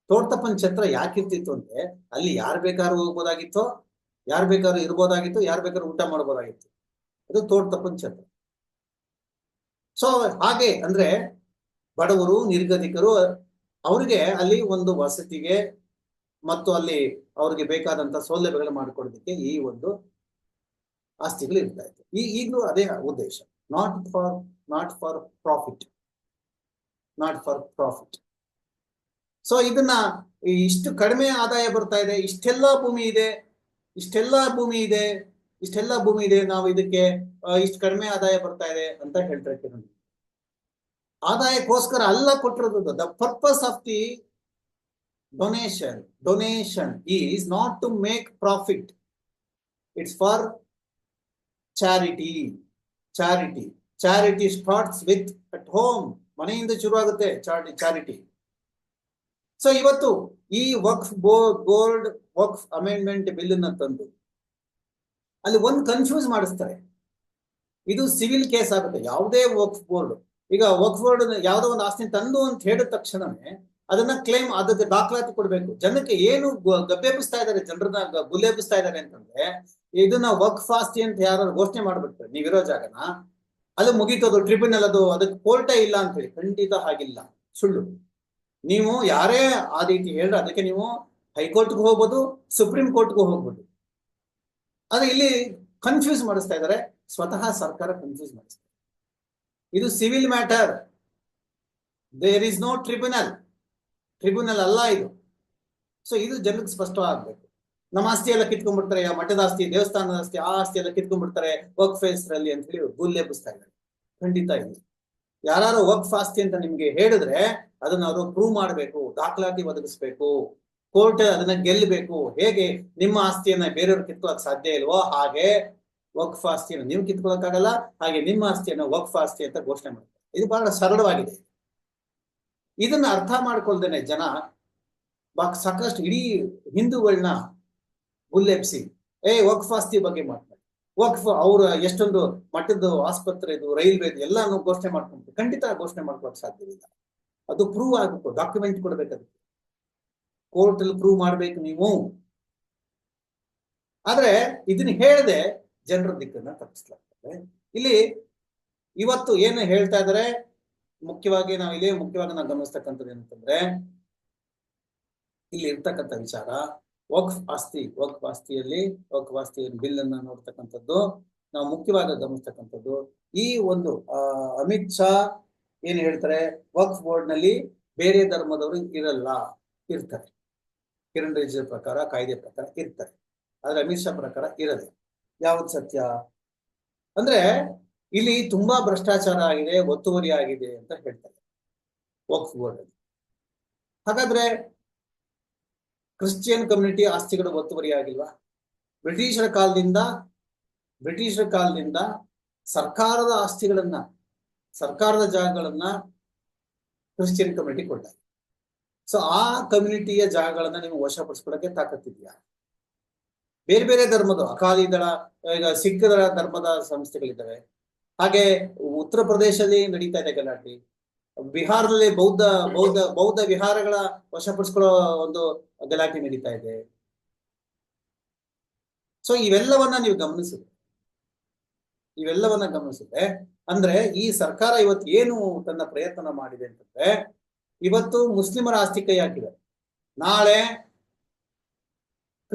ತೋಟ ತಪ್ಪನ್ ಛತ್ರ ಯಾಕಿರ್ತಿತ್ತು ಅಂದ್ರೆ, ಅಲ್ಲಿ ಯಾರು ಬೇಕಾದ್ರೂ ಹೋಗ್ಬೋದಾಗಿತ್ತು, ಯಾರು ಬೇಕಾದ್ರೂ ಇರ್ಬೋದಾಗಿತ್ತು, ಯಾರು ಬೇಕಾದ್ರೂ ಊಟ ಮಾಡ್ಬೋದಾಗಿತ್ತು. ಅದು ತೋಟ ತಪ್ಪನ್ ಛತ್ರ. ಸೊ ಹಾಗೆ ಅಂದ್ರೆ ಬಡವರು, ನಿರ್ಗತಿಕರು ಅವ್ರಿಗೆ ಅಲ್ಲಿ ಒಂದು ವಸತಿಗೆ ಮತ್ತು ಅಲ್ಲಿ ಅವ್ರಿಗೆ ಬೇಕಾದಂತ ಸೌಲಭ್ಯಗಳು ಮಾಡಿಕೊಡೋದಕ್ಕೆ ಈ ಒಂದು ಆಸ್ತಿಗಳು ಇರ್ತಾ ಇತ್ತು. ಈ, ಈಗಲೂ ಅದೇ ಉದ್ದೇಶ. Not for not for profit not for profit so ಇದನ್ನ ಇಷ್ಟು ಕಡಿಮೆ ಆದಾಯ ಬರ್ತಾ ಇದೆ, ಇಷ್ಟೆಲ್ಲ ಭೂಮಿ ಇದೆ, ಇಷ್ಟೆಲ್ಲ ಭೂಮಿ ಇದೆ, ಇಷ್ಟೆಲ್ಲ ಭೂಮಿ ಇದೆ, ನಾವು ಇದಕ್ಕೆ ಇಷ್ಟು ಕಡಿಮೆ ಆದಾಯ ಬರ್ತಾ ಇದೆ ಅಂತ ಹೇಳ್ತಾರೆ ಕಿರಣ್ ಆದಾಯಕ್ಕೋಸ್ಕರ ಅಲ್ಲ ಕೊಟ್ಟಿರೋದು the purpose of the donation donation is not to make profit it's for charity charity charity starts with at home ಮನೆಯಿಂದ ಶುರುವಾಗುತ್ತೆ ಚಾರಿಟಿ ಚಾರಿಟಿ. ಸೊ ಇವತ್ತು ಈ Waqf board Waqf amendment bill ಅನ್ನ ತಂದು ಅಲ್ಲಿ ಒಂದು ಕನ್ಫ್ಯೂಸ್ ಮಾಡಿಸ್ತಾರೆ. ಇದು ಸಿವಿಲ್ ಕೇಸ್ ಆಗುತ್ತೆ. ಯಾವುದೇ ವಕ್ಫ್ ಬೋರ್ಡ್ ಈಗ ವರ್ಕ್ ಬೋರ್ಡ್ ಯಾವುದೋ ಒಂದು ಆಸ್ತಿ ತಂದು ಅಂತ ಹೇಳಿದ ತಕ್ಷಣವೇ ಅದನ್ನ ಕ್ಲೇಮ್ ಅದಕ್ಕೆ ದಾಖಲಾತಿ ಕೊಡ್ಬೇಕು. ಜನಕ್ಕೆ ಏನು ಗಬ್ಬೇಪಿಸ್ತಾ ಇದ್ದಾರೆ, ಜನರನ್ನ ಗುಲ್ಲೇಪಿಸ್ತಾ ಇದ್ದಾರೆ ಅಂತಂದ್ರೆ ಇದನ್ನ ವರ್ಕ್ ಆಸ್ತಿ ಅಂತ ಯಾರು ಘೋಷಣೆ ಮಾಡ್ಬಿಡ್ತಾರೆ ನೀವಿರೋ ಜಾಗನ, ಅದು ಮುಗೀತದ್ದು ಟ್ರಿಬ್ಯುನಲ್ ಅದು ಅದಕ್ಕೆ ಕೋರ್ಟೇ ಇಲ್ಲ ಅಂತ ಹೇಳಿ ಖಂಡಿತ ಹಾಗಿಲ್ಲ. ಸುಳ್ಳು. ನೀವು ಯಾರೇ ಆ ರೀತಿ ಹೇಳಿದ್ರೆ ಅದಕ್ಕೆ ನೀವು ಹೈಕೋರ್ಟ್ಗೂ ಹೋಗ್ಬೋದು, ಸುಪ್ರೀಂ ಕೋರ್ಟ್ಗೂ ಹೋಗ್ಬೋದು. ಅದು ಇಲ್ಲಿ ಕನ್ಫ್ಯೂಸ್ ಮಾಡಿಸ್ತಾ ಇದ್ದಾರೆ, ಸ್ವತಃ ಸರ್ಕಾರ ಕನ್ಫ್ಯೂಸ್ ಮಾಡಿಸ್ತಾರೆ ಇದು civil matter there is no tribunal tribunal ಅಲ್ಲ ಇದು. ಸೊ ಇದು ಜನಕ್ಕೆ ಸ್ಪಷ್ಟವಾಗಬೇಕು. ನಮ್ಮ ಆಸ್ತಿ ಎಲ್ಲ ಕಿತ್ಕೊಂಡ್ಬಿಡ್ತಾರೆ. ಮಠದ ಆಸ್ತಿ, ದೇವಸ್ಥಾನದ ಆಸ್ತಿ, ಆ ಆಸ್ತಿ ಎಲ್ಲ ಕಿತ್ಕೊಂಡ್ಬಿಡ್ತಾರೆ. ವರ್ಕ್ ಫೇಸ್ರಲ್ಲಿ ಅಂತ ಹೇಳಿ ಗುಲ್ಲೆಬ್ಬಿಸ್ತಾ ಇದ್ದಾರೆ. ಖಂಡಿತ ಇಲ್ಲ ಯಾರು ವರ್ಕ್ ಆಸ್ತಿ ಅಂತ ನಿಮ್ಗೆ ಹೇಳಿದ್ರೆ ಅದನ್ನ ಅವರು ಪ್ರೂವ್ ಮಾಡಬೇಕು, ದಾಖಲಾತಿ ಒದಗಿಸ್ಬೇಕು ಕೋರ್ಟ್ ಅದನ್ನ ಗೆಲ್ಲಬೇಕು ಹೇಗೆ ನಿಮ್ಮ ಆಸ್ತಿಯನ್ನ ಬೇರೆಯವ್ರು ಕಿತ್ಕೊಳಕ್ ಸಾಧ್ಯ ಇಲ್ವೋ ಹಾಗೆ ವಕ್ಫ್ ಆಸ್ತಿಯನ್ನು ನೀವು ಕಿತ್ಕೊಳ್ಳೋಕ್ಕಾಗಲ್ಲ ಹಾಗೆ ನಿಮ್ಮ ಆಸ್ತಿಯನ್ನು ವಕ್ಫ್ ಆಸ್ತಿ ಅಂತ ಘೋಷಣೆ ಮಾಡ್ತಾರೆ. ಇದು ಬಹಳ ಸರಳವಾಗಿದೆ. ಇದನ್ನ ಅರ್ಥ ಮಾಡ್ಕೊಳ್ದೇನೆ ಜನ ಸಾಕಷ್ಟು ಇಡೀ ಹಿಂದೂಗಳನ್ನ ಗುಲ್ಲೆಬ್ಸಿ ಏ, ವಕ್ಫ್ ಆಸ್ತಿ ಬಗ್ಗೆ ಮಾಡ್ತಾರೆ ವಕ್ಫ್ ಅವ್ರ ಎಷ್ಟೊಂದು ಮಠದ್ದು ಆಸ್ಪತ್ರೆದು ರೈಲ್ವೆದು ಎಲ್ಲಾನು ಘೋಷಣೆ ಮಾಡ್ಕೊಂಡು ಖಂಡಿತ ಘೋಷಣೆ ಮಾಡ್ಕೊಳಕ್ ಸಾಧ್ಯವಿಲ್ಲ ಅದು ಪ್ರೂವ್ ಆಗಬೇಕು ಡಾಕ್ಯುಮೆಂಟ್ ಕೊಡ್ಬೇಕು ಕೋರ್ಟ್ ಅಲ್ಲಿ ಪ್ರೂವ್ ಮಾಡ್ಬೇಕು ನೀವು. ಆದ್ರೆ ಇದನ್ನ ಹೇಳದೆ ಜನರ ದಿಕ್ಕನ್ನ ತಪ್ಪಿಸ್ಲಾಗ್ತದೆ. ಇಲ್ಲಿ ಇವತ್ತು ಏನು ಹೇಳ್ತಾ ಇದಾರೆ? ಮುಖ್ಯವಾಗಿ ನಾವು ಇಲ್ಲಿ ಮುಖ್ಯವಾಗಿ ನಾವು ಗಮನಿಸ್ತಕ್ಕಂಥದ್ದು ಏನಂತಂದ್ರೆ, ಇಲ್ಲಿ ಇರ್ತಕ್ಕಂಥ ವಿಚಾರ, ವಕ್ಫ್ ಆಸ್ತಿ, ವಕ್ಫ್ ಆಸ್ತಿಯಲ್ಲಿ, ವಕ್ಫ್ ಆಸ್ತಿ ಬಿಲ್ ಅನ್ನ ನೋಡ್ತಕ್ಕಂಥದ್ದು, ನಾವು ಮುಖ್ಯವಾಗಿ ಗಮನಿಸ್ತಕ್ಕಂಥದ್ದು ಈ ಒಂದು ಅಮಿತ್ ಶಾ ಏನ್ ಹೇಳ್ತಾರೆ? ವಕ್ಫ್ ಬೋರ್ಡ್ನಲ್ಲಿ ಬೇರೆ ಧರ್ಮದವರು ಇರಲ್ಲ, ಇರ್ತಾರೆ. ಕಿರಣ್ ರಿಜಿಜು ಪ್ರಕಾರ, ಕಾಯ್ದೆ ಪ್ರಕಾರ ಇರ್ತಾರೆ. ಆದ್ರೆ ಅಮಿತ್ ಶಾ ಪ್ರಕಾರ ಇರದೆ ಯಾವ್ದು ಸತ್ಯ? ಅಂದ್ರೆ ಇಲ್ಲಿ ತುಂಬಾ ಭ್ರಷ್ಟಾಚಾರ ಆಗಿದೆ, ಒತ್ತುವರಿ ಆಗಿದೆ ಅಂತ ಹೇಳ್ತಾರೆ. ವಕ್ಫ್ ಬೋರ್ಡ್ ಅಲ್ಲಿ. ಹಾಗಾದ್ರೆ ಕ್ರಿಶ್ಚಿಯನ್ ಕಮ್ಯುನಿಟಿ ಆಸ್ತಿಗಳು ಒತ್ತುವರಿ ಆಗಿಲ್ವಾ? ಬ್ರಿಟಿಷರ ಕಾಲದಿಂದ ಬ್ರಿಟಿಷರ ಕಾಲದಿಂದ ಸರ್ಕಾರದ ಆಸ್ತಿಗಳನ್ನ, ಸರ್ಕಾರದ ಜಾಗಗಳನ್ನ ಕ್ರಿಶ್ಚಿಯನ್ ಕಮ್ಯುನಿಟಿ ಕೊಟ್ಟಾರೆ ಸೊ ಆ ಕಮ್ಯುನಿಟಿಯ ಜಾಗಗಳನ್ನ ನೀವು ವಶಪಡಿಸ್ಕೊಳ್ಳೋಕೆ ತಾಕತ್ತಿದ್ಯಾ ಬೇರೆ ಬೇರೆ ದಳ ಈಗ ದಳ ಧರ್ಮದ ಸಂಸ್ಥೆಗಳಿದ್ದಾವೆ. ಹಾಗೆ ಉತ್ತರ ಪ್ರದೇಶದಲ್ಲಿ ನಡೀತಾ ಇದೆ ಗಲಾಟೆ. ಬಿಹಾರದಲ್ಲಿ ಬೌದ್ಧ ಬೌದ್ಧ ಬೌದ್ಧ ವಿಹಾರಗಳ ವಶಪಡಿಸ್ಕೊಳ್ಳೋ ಒಂದು ಗಲಾಟೆ ನಡೀತಾ ಇದೆ. ಸೊ ಇವೆಲ್ಲವನ್ನ ನೀವು ಗಮನಿಸಿದ್ರೆ, ಇವೆಲ್ಲವನ್ನ ಗಮನಿಸಿದ್ರೆ, ಅಂದ್ರೆ ಈ ಸರ್ಕಾರ ಇವತ್ತು ಏನು ತನ್ನ ಪ್ರಯತ್ನ ಮಾಡಿದೆ ಅಂತಂದ್ರೆ, ಇವತ್ತು ಮುಸ್ಲಿಮರ ಆಸ್ತಿ ಕೈ ಹಾಕಿದೆ ನಾಳೆ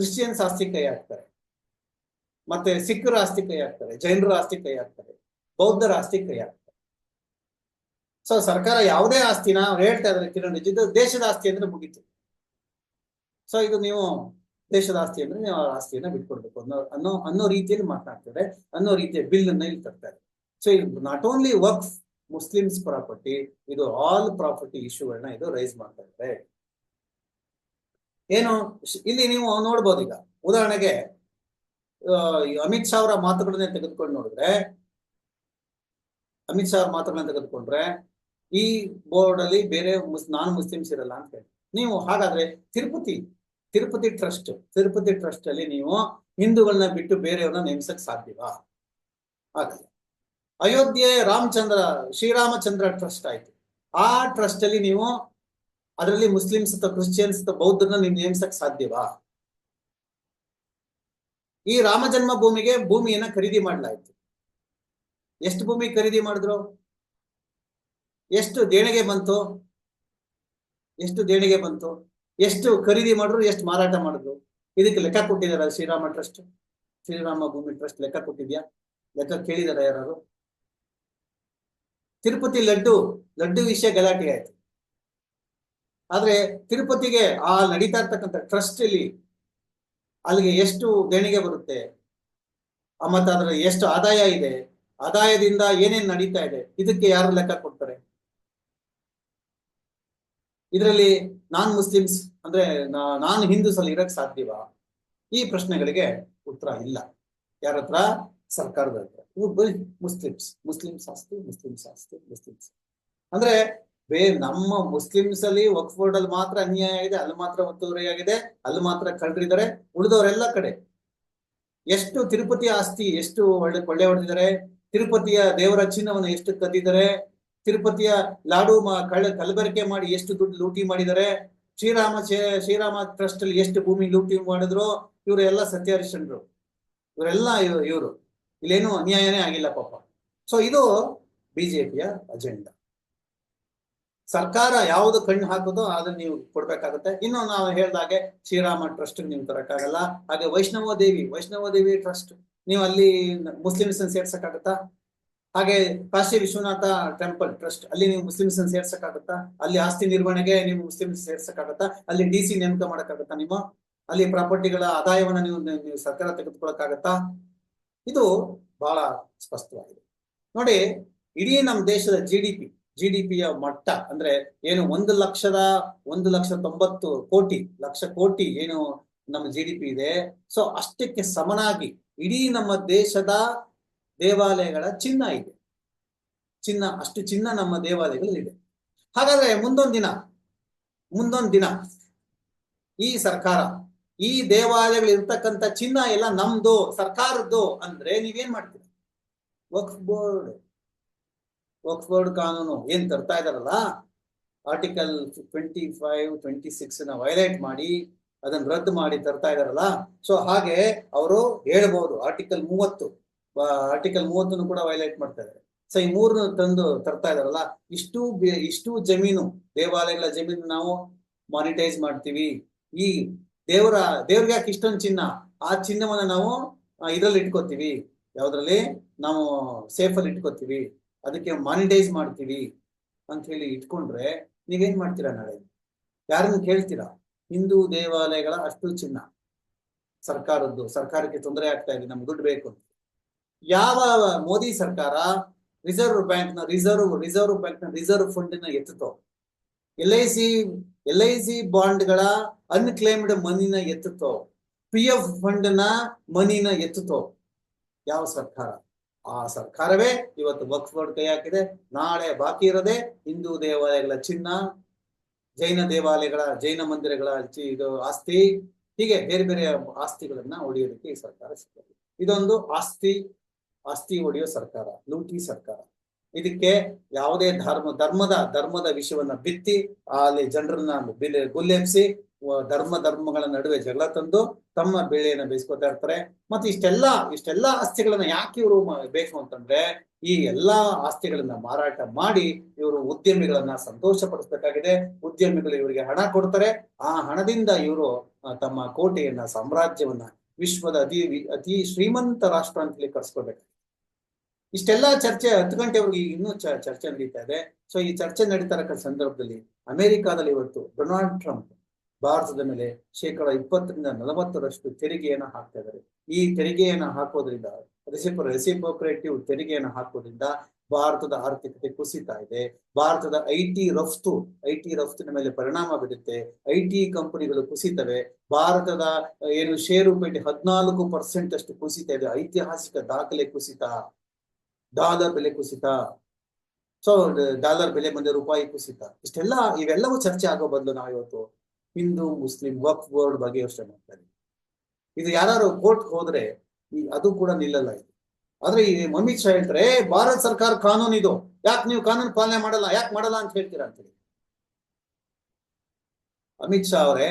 ಕ್ರಿಶ್ಚಿಯನ್ಸ್ ಆಸ್ತಿ ಕೈ ಹಾಕ್ತಾರೆ. ಮತ್ತೆ ಸಿಖ್ಖರ ಆಸ್ತಿ ಕೈ ಹಾಕ್ತಾರೆ, ಜೈನರ ಆಸ್ತಿ ಕೈ ಹಾಕ್ತಾರೆ, ಬೌದ್ಧರ ಆಸ್ತಿ ಕೈ ಹಾಕ್ತಾರೆ. ಸೊ ಸರ್ಕಾರ ಯಾವುದೇ ಆಸ್ತಿನ ಅವ್ರು ಹೇಳ್ತಾ ಇದ್ರೆ ಕಿರಣ್ ದೇಶದ ಆಸ್ತಿ ಅಂದ್ರೆ ಮುಗೀತು. ಸೊ ಇದು ನೀವು ದೇಶದ ಆಸ್ತಿ ಅಂದ್ರೆ ನೀವು ಆ ಆಸ್ತಿಯನ್ನ ಬಿಟ್ಕೊಡ್ಬೇಕು ಅನ್ನೋ ಅನ್ನೋ ಅನ್ನೋ ರೀತಿಯಲ್ಲಿ ಮಾತನಾಡ್ತಾರೆ ಅನ್ನೋ ರೀತಿಯ ಬಿಲ್ ಅನ್ನ ಇಲ್ಲಿ ತರ್ತಾರೆ ಸೊ ಇದು ನಾಟ್ ಓನ್ಲಿ ವರ್ಕ್ ಮುಸ್ಲಿಮ್ಸ್ ಪ್ರಾಪರ್ಟಿ ಇದು ಆಲ್ ಪ್ರಾಪರ್ಟಿ ಇಶ್ಯೂಗಳನ್ನ ಇದು ರೈಸ್ ಮಾಡ್ತಾ ಇದ್ದಾರೆ. ಏನು, ಇಲ್ಲಿ ನೀವು ನೋಡ್ಬೋದು ಈಗ. ಉದಾಹರಣೆಗೆ ಅಮಿತ್ ಶಾ ಅವರ ಮಾತುಗಳನ್ನೇ ತೆಗೆದುಕೊಂಡು ನೋಡಿದ್ರೆ, ಅಮಿತ್ ಶಾ ಅವ್ರ ಮಾತುಗಳನ್ನ ತೆಗೆದುಕೊಂಡ್ರೆ, ಈ ಬೋರ್ಡ್ ಅಲ್ಲಿ ಬೇರೆ ಮುಸ್, ನಾನ್ ಮುಸ್ಲಿಮ್ಸ್ ಇರಲ್ಲ ಅಂತ ಹೇಳಿ. ನೀವು ಹಾಗಾದ್ರೆ ತಿರುಪತಿ ತಿರುಪತಿ ಟ್ರಸ್ಟ್ ತಿರುಪತಿ ಟ್ರಸ್ಟ್ ಅಲ್ಲಿ ನೀವು ಹಿಂದೂಗಳನ್ನ ಬಿಟ್ಟು ಬೇರೆಯವ್ರನ್ನ ನೇಮಿಸಕ್ ಸಾಧ್ಯವಾ? ಆಗಲ್ಲ ಅಯೋಧ್ಯೆ ರಾಮಚಂದ್ರ, ಶ್ರೀರಾಮಚಂದ್ರ ಟ್ರಸ್ಟ್ ಆಯ್ತು. ಆ ಟ್ರಸ್ಟ್ ಅಲ್ಲಿ ನೀವು ಅದರಲ್ಲಿ ಮುಸ್ಲಿಮ್ಸ್ ಅಥವಾ ಕ್ರಿಶ್ಚಿಯನ್ಸ್ ಅಥವಾ ಬೌದ್ಧರನ್ನ ನೀವು ನೇಮಿಸಕ್ ಸಾಧ್ಯವಾ? ಈ ರಾಮ ಜನ್ಮ ಭೂಮಿಗೆ ಭೂಮಿಯನ್ನ ಖರೀದಿ ಮಾಡಲಾಯ್ತು. ಎಷ್ಟು ಭೂಮಿ ಖರೀದಿ ಮಾಡಿದ್ರು? ಎಷ್ಟು ದೇಣಿಗೆ ಬಂತು? ಎಷ್ಟು ದೇಣಿಗೆ ಬಂತು? ಎಷ್ಟು ಖರೀದಿ ಮಾಡಿದ್ರು? ಎಷ್ಟು ಮಾರಾಟ ಮಾಡಿದ್ರು? ಇದಕ್ಕೆ ಲೆಕ್ಕ ಕೊಟ್ಟಿದಾರ ಶ್ರೀರಾಮ ಟ್ರಸ್ಟ್? ಶ್ರೀರಾಮ ಭೂಮಿ ಟ್ರಸ್ಟ್ ಲೆಕ್ಕ ಕೊಟ್ಟಿದ್ಯಾ? ಲೆಕ್ಕ ಕೇಳಿದಾರ ಯಾರು ತಿರುಪತಿ ಲಡ್ಡು ಲಡ್ಡು ವಿಷಯ ಗಲಾಟೆ ಆಯ್ತು ಆದ್ರೆ ತಿರುಪತಿಗೆ ಆ ನಡೀತಾ ಇರ್ತಕ್ಕಂಥ ಟ್ರಸ್ಟ್ ಇಲ್ಲಿ ಅಲ್ಲಿಗೆ ಎಷ್ಟು ದೇಣಿಗೆ ಬರುತ್ತೆ? ಮತ್ತ ಅದರ ಎಷ್ಟು ಆದಾಯ ಇದೆ? ಆದಾಯದಿಂದ ಏನೇನ್ ನಡೀತಾ ಇದೆ? ಇದಕ್ಕೆ ಯಾರು ಲೆಕ್ಕ ಕೊಡ್ತಾರೆ? ಇದರಲ್ಲಿ ನಾನ್ ಮುಸ್ಲಿಮ್ಸ್ ಅಂದ್ರೆ ನಾನ್ ಹಿಂದೂಸ್ ಅಲ್ಲಿ ಇರಕ್ ಸಾಧ್ಯವಾ? ಈ ಪ್ರಶ್ನೆಗಳಿಗೆ ಉತ್ತರ ಇಲ್ಲ. ಯಾರ ಹತ್ರ? ಸರ್ಕಾರದ ಹತ್ರ. ಮುಸ್ಲಿಮ್ಸ್. ಮುಸ್ಲಿಮ್ಸ್ ಆಸ್ತಿ ಮುಸ್ಲಿಮ್ಸ್ ಆಸ್ತಿ ಮುಸ್ಲಿಮ್ಸ್. ಅಂದ್ರೆ ಬೇ, ನಮ್ಮ ಮುಸ್ಲಿಮ್ಸ್ ಅಲ್ಲಿ ಬೋರ್ಡ್ ಅಲ್ಲಿ ಮಾತ್ರ ಅನ್ಯಾಯ ಆಗಿದೆ, ಅಲ್ಲಿ ಮಾತ್ರ ಒತ್ತುವರಿ ಆಗಿದೆ, ಅಲ್ಲಿ ಮಾತ್ರ ಕಳ್ರಿದ್ದಾರೆ ಉಳಿದವರೆಲ್ಲ ಕಡೆ. ಎಷ್ಟು ತಿರುಪತಿ ಆಸ್ತಿ, ಎಷ್ಟು ಒಳ್ಳೆ ಕೊಳ್ಳೆ ಹೊಡೆದಿದ್ದಾರೆ, ತಿರುಪತಿಯ ದೇವರ ಚಿನ್ನವನ್ನು ಎಷ್ಟು ಕದ್ದಿದ್ದಾರೆ, ತಿರುಪತಿಯ ಲಾಡು ಕಳ್ಳ, ಕಲಬೆರಕೆ ಮಾಡಿ ಎಷ್ಟು ದುಡ್ಡು ಲೂಟಿ ಮಾಡಿದ್ದಾರೆ, ಶ್ರೀರಾಮ ಶ್ರೀರಾಮ ಟ್ರಸ್ಟ್ ಅಲ್ಲಿ ಎಷ್ಟು ಭೂಮಿ ಲೂಟಿ ಮಾಡಿದ್ರು, ಇವರು ಎಲ್ಲ ಸತ್ಯಹರಿಶ್ಚಂದ್ರು ಇವರೆಲ್ಲ ಇವರು ಇಲ್ಲೇನು ಅನ್ಯಾಯನೇ ಆಗಿಲ್ಲ ಪಾಪ. ಸೊ ಇದು ಬಿಜೆಪಿಯ ಅಜೆಂಡಾ. ಸರ್ಕಾರ ಯಾವ್ದು ಕಣ್ಣು ಹಾಕೋದು ಅದನ್ನ ನೀವು ಕೊಡ್ಬೇಕಾಗುತ್ತೆ. ಇನ್ನು ನಾವು ಹೇಳ್ದಾಗೆ ಶ್ರೀರಾಮ ಟ್ರಸ್ಟ್ ನೀವು ತರಕ್ಕಾಗಲ್ಲ. ಹಾಗೆ ವೈಷ್ಣವ ದೇವಿ ವೈಷ್ಣವ ದೇವಿ ಟ್ರಸ್ಟ್ ನೀವು ಅಲ್ಲಿ ಮುಸ್ಲಿಮ್ಸ್ ಸೇರ್ಸಕ್ಕಾಗತ್ತಾ? ಹಾಗೆ ಕಾಶಿ ವಿಶ್ವನಾಥ ಟೆಂಪಲ್ ಟ್ರಸ್ಟ್ ಅಲ್ಲಿ ನೀವು ಮುಸ್ಲಿಮ್ಸ್ ಸೇರ್ಸಕ್ಕಾಗತ್ತಾ? ಅಲ್ಲಿ ಆಸ್ತಿ ನಿರ್ವಹಣೆಗೆ ನೀವು ಮುಸ್ಲಿಮ್ಸ್ ಸೇರ್ಸಕ್ಕಾಗತ್ತಾ? ಅಲ್ಲಿ ಡಿ ಸಿ ನೇಮಕ ಮಾಡಕ್ಕಾಗತ್ತಾ ನೀವು? ಅಲ್ಲಿ ಪ್ರಾಪರ್ಟಿಗಳ ಆದಾಯವನ್ನ ನೀವು ನೀವು ಸರ್ಕಾರ ತೆಗೆದುಕೊಳ್ಳಕ್ಕಾಗತ್ತಾ? ಇದು ಬಹಳ ಸ್ಪಷ್ಟವಾಗಿದೆ. ನೋಡಿ, ಇಡೀ ನಮ್ಮ ದೇಶದ G D P G D ಪಿಯ ಮಟ್ಟ ಅಂದ್ರೆ ಏನು ಒಂದು ಲಕ್ಷದ ಒಂದು ಲಕ್ಷ ತೊಂಬತ್ತು ಕೋಟಿ, ಲಕ್ಷ ಕೋಟಿ ಏನು ನಮ್ಮ ಜಿ ಡಿ ಪಿ ಇದೆ. ಸೊ ಅಷ್ಟಕ್ಕೆ ಸಮನಾಗಿ ಇಡೀ ನಮ್ಮ ದೇಶದ ದೇವಾಲಯಗಳ ಚಿನ್ನ ಇದೆ. ಚಿನ್ನ, ಅಷ್ಟು ಚಿನ್ನ ನಮ್ಮ ದೇವಾಲಯಗಳಲ್ಲಿದೆ. ಹಾಗಾದ್ರೆ ಮುಂದೊಂದು ದಿನ ಮುಂದೊಂದು ದಿನ ಈ ಸರ್ಕಾರ, ಈ ದೇವಾಲಯಗಳು ಇರ್ತಕ್ಕಂಥ ಚಿನ್ನ ಎಲ್ಲ ನಮ್ದು, ಸರ್ಕಾರದ್ದು ಅಂದ್ರೆ ನೀವೇನ್ ಮಾಡ್ತೀರಾ? ವಕ್ಫ್ ಬೋರ್ಡ್ ವಕ್ಫ್ ಬೋರ್ಡ್ ಕಾನೂನು ಏನ್ ತರ್ತಾ ಇದಾರಲ್ಲ ಆರ್ಟಿಕಲ್ ಟ್ವೆಂಟಿ ಫೈವ್ ಟ್ವೆಂಟಿ ಸಿಕ್ಸ್ನ ವೈಲೇಟ್ ಮಾಡಿ ಅದನ್ನ ರದ್ದು ಮಾಡಿ ತರ್ತಾ ಇದಾರಲ್ಲ ಸೊ ಹಾಗೆ ಅವರು ಹೇಳ್ಬಹುದು ಆರ್ಟಿಕಲ್ ಮೂವತ್ತು ಆರ್ಟಿಕಲ್ ಮೂವತ್ತನ್ನು ಕೂಡ ವೈಲೇಟ್ ಮಾಡ್ತಾ ಇದ್ದಾರೆ. ಸೊ ಈ ಮೂರನ್ನು ತಂದು ತರ್ತಾ ಇದಾರಲ್ಲ ಇಷ್ಟು ಇಷ್ಟು ಜಮೀನು, ದೇವಾಲಯಗಳ ಜಮೀನು ನಾವು ಮಾನಿಟೈಸ್ ಮಾಡ್ತೀವಿ. ಈ ದೇವರ, ದೇವ್ರಿಗೆ ಯಾಕೆ ಇಷ್ಟೊಂದು ಚಿನ್ನ? ಆ ಚಿನ್ನವನ್ನ ನಾವು ಇದ್ರಲ್ಲಿ ಇಟ್ಕೋತೀವಿ. ಯಾವ್ದ್ರಲ್ಲಿ? ನಾವು ಸೇಫ್ ಅಲ್ಲಿ ಇಟ್ಕೋತೀವಿ. ಅದಕ್ಕೆ ಮಾನಿಟೈಸ್ ಮಾಡ್ತೀವಿ ಅಂತ ಹೇಳಿ ಇಟ್ಕೊಂಡ್ರೆ ನೀವೇನ್ ಮಾಡ್ತೀರಾ ನಾಳೆ? ಯಾರನ್ನು ಕೇಳ್ತೀರಾ? ಹಿಂದೂ ದೇವಾಲಯಗಳ ಅಷ್ಟು ಚಿನ್ನ. ಸರ್ಕಾರದ್ದು, ಸರ್ಕಾರಕ್ಕೆ ತೊಂದರೆ ಆಗ್ತಾ ಇದೆ, ನಮ್ಗೆ ದುಡ್ಡು ಬೇಕು ಅಂತ. ಯಾವ ಮೋದಿ ಸರ್ಕಾರ ರಿಸರ್ವ್ ಬ್ಯಾಂಕ್ನ ರಿಸರ್ವ್ ರಿಸರ್ವ್ ಬ್ಯಾಂಕ್ನ ರಿಸರ್ವ್ ಫಂಡ್ನ ಎತ್ತುತ್ತೋ, L I C, L I C ಬಾಂಡ್ಗಳ ಅನ್ಕ್ಲೇಮ್ಡ್ ಮನಿನ ಎತ್ತುತ್ತೋ, ಪಿ ಎಫ್ ಫಂಡ್ನ ಮನಿನ ಎತ್ತುತ್ತೋ, ಯಾವ ಸರ್ಕಾರ? ಆ ಸರ್ಕಾರವೇ ಇವತ್ತು ವಕ್ಫ್ ಬೋರ್ಡ್ ಕೈ ಹಾಕಿದೆ. ನಾಳೆ ಬಾಕಿ ಇರದೆ ಹಿಂದೂ ದೇವಾಲಯಗಳ ಚಿನ್ನ, ಜೈನ ದೇವಾಲಯಗಳ, ಜೈನ ಮಂದಿರಗಳ ಇದು ಆಸ್ತಿ, ಹೀಗೆ ಬೇರೆ ಬೇರೆ ಆಸ್ತಿಗಳನ್ನ ಹೊಡೆಯೋದಕ್ಕೆ ಈ ಸರ್ಕಾರ ಸಿಗ್ತದೆ ಇದೊಂದು ಆಸ್ತಿ ಆಸ್ತಿ ಹೊಡೆಯೋ ಸರ್ಕಾರ, ಲೂಟಿ ಸರ್ಕಾರ. ಇದಕ್ಕೆ ಯಾವುದೇ ಧರ್ಮ, ಧರ್ಮದ ಧರ್ಮದ ವಿಷಯವನ್ನ ಬಿತ್ತಿ, ಅಲ್ಲಿ ಜನರನ್ನ ಗುಲ್ಲೆಬ್ಸಿ ಧರ್ಮ, ಧರ್ಮಗಳ ನಡುವೆ ಜಗಳ ತಂದು ತಮ್ಮ ಬೆಳೆಯನ್ನ ಬೇಯಿಸ್ಕೊತಾ ಇರ್ತಾರೆ. ಮತ್ತೆ ಇಷ್ಟೆಲ್ಲ ಇಷ್ಟೆಲ್ಲ ಆಸ್ತಿಗಳನ್ನ ಯಾಕೆ ಇವರು ಬೇಕು ಅಂತಂದ್ರೆ, ಈ ಎಲ್ಲಾ ಆಸ್ತಿಗಳನ್ನ ಮಾರಾಟ ಮಾಡಿ ಇವರು ಉದ್ಯಮಿಗಳನ್ನ ಸಂತೋಷ ಪಡಿಸ್ಬೇಕಾಗಿದೆ ಉದ್ಯಮಿಗಳು ಇವರಿಗೆ ಹಣ ಕೊಡ್ತಾರೆ. ಆ ಹಣದಿಂದ ಇವರು ತಮ್ಮ ಕೋಟೆಯನ್ನ, ಸಾಮ್ರಾಜ್ಯವನ್ನ ವಿಶ್ವದ ಅತಿ ಅತಿ ಶ್ರೀಮಂತ ರಾಷ್ಟ್ರ ಅಂತೇಳಿ ಕರ್ಸ್ಕೋಬೇಕು ಇಷ್ಟೆಲ್ಲ ಚರ್ಚೆ ಹತ್ತು ಗಂಟೆವರೆಗೆ ಇನ್ನೂ ಚರ್ಚೆ ನಡೀತಾ ಇದೆ. ಸೊ ಈ ಚರ್ಚೆ ನಡೀತಾ ಇರೋ ಸಂದರ್ಭದಲ್ಲಿ ಅಮೆರಿಕಾದಲ್ಲಿ ಇವತ್ತು ಡೊನಾಲ್ಡ್ ಟ್ರಂಪ್ ಭಾರತದ ಮೇಲೆ ಶೇಕಡ ಇಪ್ಪತ್ತರಿಂದ ನಲವತ್ತರಷ್ಟು ತೆರಿಗೆಯನ್ನು ಹಾಕ್ತಾ ಇದ್ದಾರೆ. ಈ ತೆರಿಗೆಯನ್ನು ಹಾಕೋದ್ರಿಂದ ರೆಸಿಪೋ ರೆಸಿಪೋಕ್ರೇಟಿವ್ ತೆರಿಗೆಯನ್ನು ಹಾಕೋದ್ರಿಂದ ಭಾರತದ ಆರ್ಥಿಕತೆ ಕುಸಿತಾ ಇದೆ. ಭಾರತದ ಐ ಟಿ ರಫ್ತು, ಐ ಟಿ ರಫ್ತಿನ ಮೇಲೆ ಪರಿಣಾಮ ಬೀರುತ್ತೆ. ಐ ಟಿ ಕಂಪನಿಗಳು ಕುಸಿತವೆ. ಭಾರತದ ಏನು ಷೇರುಪೇಟೆ ಹದಿನಾಲ್ಕು ಪರ್ಸೆಂಟ್ ಅಷ್ಟು ಕುಸಿತ ಇದೆ. ಐತಿಹಾಸಿಕ ದಾಖಲೆ ಕುಸಿತ. ಡಾಲರ್ ಬೆಲೆ ಕುಸಿತ. ಸೊ ಡಾಲರ್ ಬೆಲೆ ಬಂದ ರೂಪಾಯಿ ಕುಸಿತ. ಇಷ್ಟೆಲ್ಲ, ಇವೆಲ್ಲವೂ ಚರ್ಚೆ ಆಗೋ ಬದಲು ನಾವು ಇವತ್ತು ಹಿಂದೂ, ಮುಸ್ಲಿಂ ವಕ್ಫ್ ಬೋರ್ಡ್ ಬಗ್ಗೆ ಯೋಚನೆ ಮಾಡ್ತಾರೆ ಇದು ಯಾರು ಕೋರ್ಟ್ ಹೋದ್ರೆ ಅದು ಕೂಡ ನಿಲ್ಲಲ್ಲ ಇದು. ಆದ್ರೆ ಈ ಅಮಿತ್ ಶಾ ಹೇಳ್ತಾರೆ ಭಾರತ ಸರ್ಕಾರ ಕಾನೂನು ಇದು. ಯಾಕೆ ನೀವು ಕಾನೂನು ಪಾಲನೆ ಮಾಡಲ್ಲ? ಯಾಕೆ ಮಾಡಲ್ಲ ಅಂತ ಹೇಳ್ತೀರಾ ಅಂತೇಳಿ ಅಮಿತ್ ಶಾ ಅವರೇ,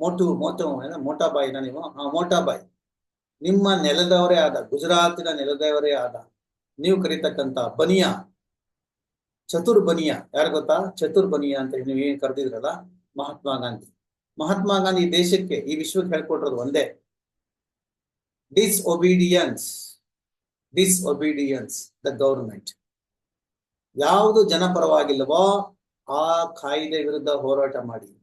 ಮೋಟು ಮೋಟು ಮೋಟಾಬಾಯಿನ ನೀವು? ಹಾ, ಮೋಟಾಬಾಯಿ. ನಿಮ್ಮ ನೆಲದವರೇ ಆದ, ಗುಜರಾತಿನ ನೆಲದವರೇ ಆದ, ನೀವು ಕರೀತಕ್ಕಂತ ಬನಿಯಾ ಚತುರ್ ಬನಿಯಾ ಯಾರು ಗೊತ್ತಾ? ಚತುರ್ಬನಿಯಾ ಅಂತ ನೀವು ಏನ್ ಕರೆದಿದ್ರಲ್ಲ? ಮಹಾತ್ಮ ಗಾಂಧಿ. ಮಹಾತ್ಮ ಗಾಂಧಿ ದೇಶಕ್ಕೆ ಈ ವಿಶ್ವಕ್ಕೆ ಹೇಳ್ಕೊಟ್ರದು ಒಂದೇ. ಡಿಸ್ಒಬಿಡಿಯನ್ಸ್ ಡಿಸ್ಒಬಿಡಿಯನ್ಸ್ ದ ಗೌರ್ಮೆಂಟ್ ಯಾವುದು ಜನಪರವಾಗಿಲ್ಲವೋ ಆ ಕಾಯಿದೆ ವಿರುದ್ಧ ಹೋರಾಟ ಮಾಡಿ.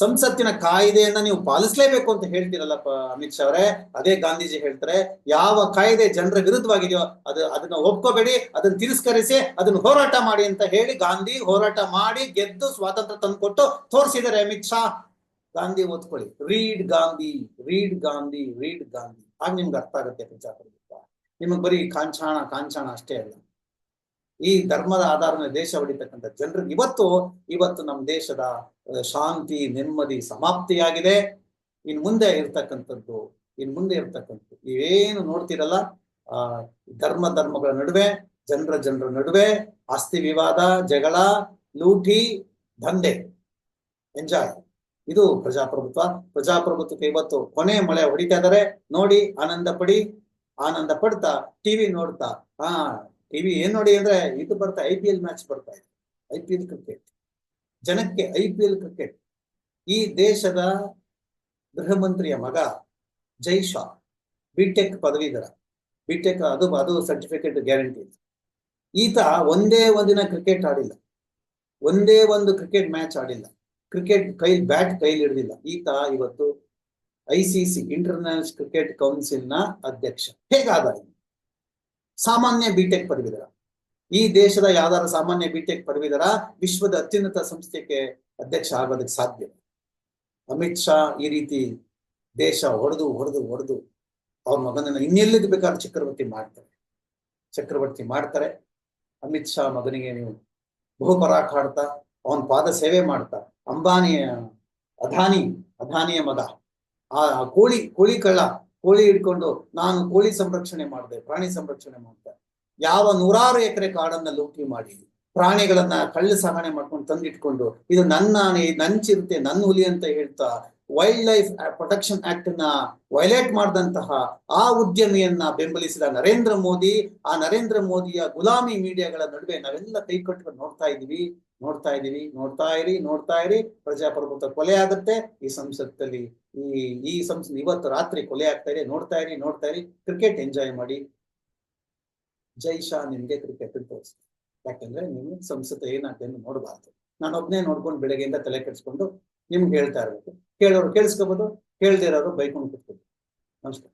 ಸಂಸತ್ತಿನ ಕಾಯ್ದೆಯನ್ನ ನೀವು ಪಾಲಿಸಲೇಬೇಕು ಅಂತ ಹೇಳ್ತೀರಲ್ಲ ಅಮಿತ್ ಶಾ ಅವರೇ? ಅದೇ ಗಾಂಧೀಜಿ ಹೇಳ್ತಾರೆ, ಯಾವ ಕಾಯ್ದೆ ಜನರ ವಿರುದ್ಧವಾಗಿದೆಯೋ ಅದು ಅದನ್ನ ಒಪ್ಕೋಬೇಡಿ, ಅದನ್ನ ತಿರಸ್ಕರಿಸಿ, ಅದನ್ನ ಹೋರಾಟ ಮಾಡಿ ಅಂತ ಹೇಳಿ ಗಾಂಧಿ ಹೋರಾಟ ಮಾಡಿ ಗೆದ್ದು ಸ್ವಾತಂತ್ರ್ಯ ತಂದುಕೊಟ್ಟು ತೋರಿಸಿದ್ದಾರೆ ಅಮಿತ್ ಶಾ. ಗಾಂಧಿ ಓದ್ಕೊಳ್ಳಿ, read Gandhi read Gandhi read Gandhi. ಆಗ ನಿಮ್ಗೆ ಅರ್ಥ ಆಗುತ್ತೆ ಪ್ರಜಾಪ್ರಭುತ್ವ ನಿಮಗ್ ಬರೀ ಕಾಂಚಾಣ ಕಾಂಚಾಣ ಅಷ್ಟೇ ಅಲ್ಲ. ಈ ಧರ್ಮದ ಆಧಾರದ ಮೇಲೆ ದೇಶ ಹೊಡಿತಕ್ಕಂಥ ಜನರಿಗೆ ಇವತ್ತು ಇವತ್ತು ನಮ್ಮ ದೇಶದ ಶಾಂತಿ, ನೆಮ್ಮದಿ, ಸಮಾಪ್ತಿಯಾಗಿದೆ. ಇನ್ ಮುಂದೆ ಇರ್ತಕ್ಕಂಥದ್ದು, ಇನ್ ಮುಂದೆ ಇರ್ತಕ್ಕಂಥದ್ದು ನೀವೇನು ನೋಡ್ತಿರಲ್ಲ, ಆ, ಧರ್ಮ ಧರ್ಮಗಳ ನಡುವೆ, ಜನರ ಜನರ ನಡುವೆ, ಆಸ್ತಿ ವಿವಾದ, ಜಗಳ, ಲೂಟಿ, ದಂಧೆ, ಎಂಜಾಯ್. ಇದು ಪ್ರಜಾಪ್ರಭುತ್ವ. ಪ್ರಜಾಪ್ರಭುತ್ವಕ್ಕೆ ಇವತ್ತು ಕೊನೆ ಮಳೆ ಹೊಡಿತಾ ಇದಾರೆ. ನೋಡಿ ಆನಂದ ಪಡಿ ಆನಂದ ಪಡ್ತಾ ಟಿವಿ ನೋಡ್ತಾ ಹಾ ಟಿವಿ ಏನ್ ನೋಡಿ ಅಂದ್ರೆ ಇದು ಬರ್ತಾ ಐ ಪಿ ಎಲ್ ಮ್ಯಾಚ್ ಬರ್ತಾ ಇದೆ. ಐ ಪಿ ಎಲ್ ಕ್ರಿಕೆಟ್ ಜನಕ್ಕೆ ಐ ಪಿ ಎಲ್ ಕ್ರಿಕೆಟ್ ಈ ದೇಶದ ಗೃಹ ಮಂತ್ರಿಯ ಮಗ ಜೈ ಶಾ ಬಿಟೆಕ್ ಪದವೀಧರ. ಬಿಟೆಕ್ ಅದು ಅದು ಸರ್ಟಿಫಿಕೇಟ್ ಗ್ಯಾರಂಟಿ ಈತ ಒಂದೇ ಒಂದಿನ ಕ್ರಿಕೆಟ್ ಆಡಿಲ್ಲ. ಒಂದೇ ಒಂದು ಕ್ರಿಕೆಟ್ ಮ್ಯಾಚ್ ಆಡಿಲ್ಲ. ಕ್ರಿಕೆಟ್ ಕೈಲಿ ಬ್ಯಾಟ್ ಕೈಲಿ ಹಿಡಿದಿಲ್ಲ. ಈತ ಇವತ್ತು I C C international cricket ಕೌನ್ಸಿಲ್ನ ಅಧ್ಯಕ್ಷ. ಹೇಗಾದ? ಸಾಮಾನ್ಯ ಬಿಟೆಕ್ ಪದವೀಧರ. ಈ ದೇಶದ ಯಾವ್ದಾರ ಸಾಮಾನ್ಯ ಬಿಟೆಕ್ ಪದವೀಧರ ವಿಶ್ವದ ಅತ್ಯುನ್ನತ ಸಂಸ್ಥೆಗೆ ಅಧ್ಯಕ್ಷ ಆಗೋದಕ್ಕೆ ಸಾಧ್ಯ. ಅಮಿತ್ ಶಾ ಈ ರೀತಿ ದೇಶ ಹೊಡೆದು ಹೊಡೆದು ಹೊಡೆದು ಅವ್ರ ಮಗನನ್ನ ಇನ್ನೆಲ್ಲಿದ್ದು ಬೇಕಾದ್ರೆ ಚಕ್ರವರ್ತಿ ಮಾಡ್ತಾರೆ. ಚಕ್ರವರ್ತಿ ಮಾಡ್ತಾರೆ. ಅಮಿತ್ ಶಾ ಮಗನಿಗೆ ನೀವು ಬಹುಪರಾಕ್ ಕಾಡ್ತಾ, ಅವನ ಪಾದ ಸೇವೆ ಮಾಡ್ತಾ, ಅಂಬಾನಿಯ ಅದಾನಿ ಅದಾನಿಯ ಮಗ ಆ ಕೋಳಿ ಕೋಳಿ ಕಳ್ಳ ಕೋಳಿ ಹಿಡ್ಕೊಂಡು ನಾನು ಕೋಳಿ ಸಂರಕ್ಷಣೆ ಮಾಡಿದೆ, ಪ್ರಾಣಿ ಸಂರಕ್ಷಣೆ ಮಾಡಿದೆ. ಯಾವ ನೂರಾರು ಎಕರೆ ಕಾಡನ್ನ ಲೂಟಿ ಮಾಡಿ, ಪ್ರಾಣಿಗಳನ್ನ ಕಳ್ಳ ಸಾಗಣೆ ಮಾಡ್ಕೊಂಡು ತಂದಿಟ್ಕೊಂಡು, ಇದು ನನ್ನ ನನ್ ಚಿರತೆ ನನ್ನ ಹುಲಿ ಅಂತ ಹೇಳ್ತಾ ವೈಲ್ಡ್ ಲೈಫ್ ಪ್ರೊಟೆಕ್ಷನ್ ಆಕ್ಟ್ನ ವೈಲೇಟ್ ಮಾಡಿದಂತಹ ಆ ಉದ್ಯಮಿಯನ್ನ ಬೆಂಬಲಿಸಿದ ನರೇಂದ್ರ ಮೋದಿ, ಆ ನರೇಂದ್ರ ಮೋದಿಯ ಗುಲಾಮಿ ಮೀಡಿಯಾಗಳ ನಡುವೆ ನಾವೆಲ್ಲ ಕೈ ಕಟ್ಕೊಂಡು ನೋಡ್ತಾ ಇದೀವಿ ನೋಡ್ತಾ ಇದೀವಿ ನೋಡ್ತಾ ಇರಿ ನೋಡ್ತಾ ಇರಿ. ಪ್ರಜಾಪ್ರಭುತ್ವ ಕೊಲೆ ಆಗುತ್ತೆ. ಈ ಸಂಸತ್ತಲ್ಲಿ, ಈ ಈ ಸಂಸ್, ಇವತ್ತು ರಾತ್ರಿ ಕೊಲೆ ಆಗ್ತಾ ಇದೆ. ನೋಡ್ತಾ ಇರಿ ನೋಡ್ತಾ ಇರಿ. ಕ್ರಿಕೆಟ್ ಎಂಜಾಯ್ ಮಾಡಿ. ಜೈ ಶಾ ನಿಮ್ಗೆ ಕ್ರಿಕೆಟ್ ತೋರಿಸ್ತೀನಿ. ಯಾಕಂದ್ರೆ ನಿಮ್ ಸಂಸತ್ ಏನಾಗ್ತದೆ ನೋಡಬಾರ್ದು. ನಾನೊಬ್ನೇ ನೋಡ್ಕೊಂಡು ಬೆಳಗ್ಗೆಯಿಂದ ತಲೆ ಕೆಡಿಸ್ಕೊಂಡು ನಿಮ್ಗೆ ಹೇಳ್ತಾ ಇರ್ಬೇಕು. ಕೇಳೋರು ಕೇಳಿಸ್ಕೋಬಹುದು ಕೇಳದೇ ಇರೋರು ಬೈಕೊಂಡು ಕೂತ್ಕೊಂಡು ನಮಸ್ಕಾರ.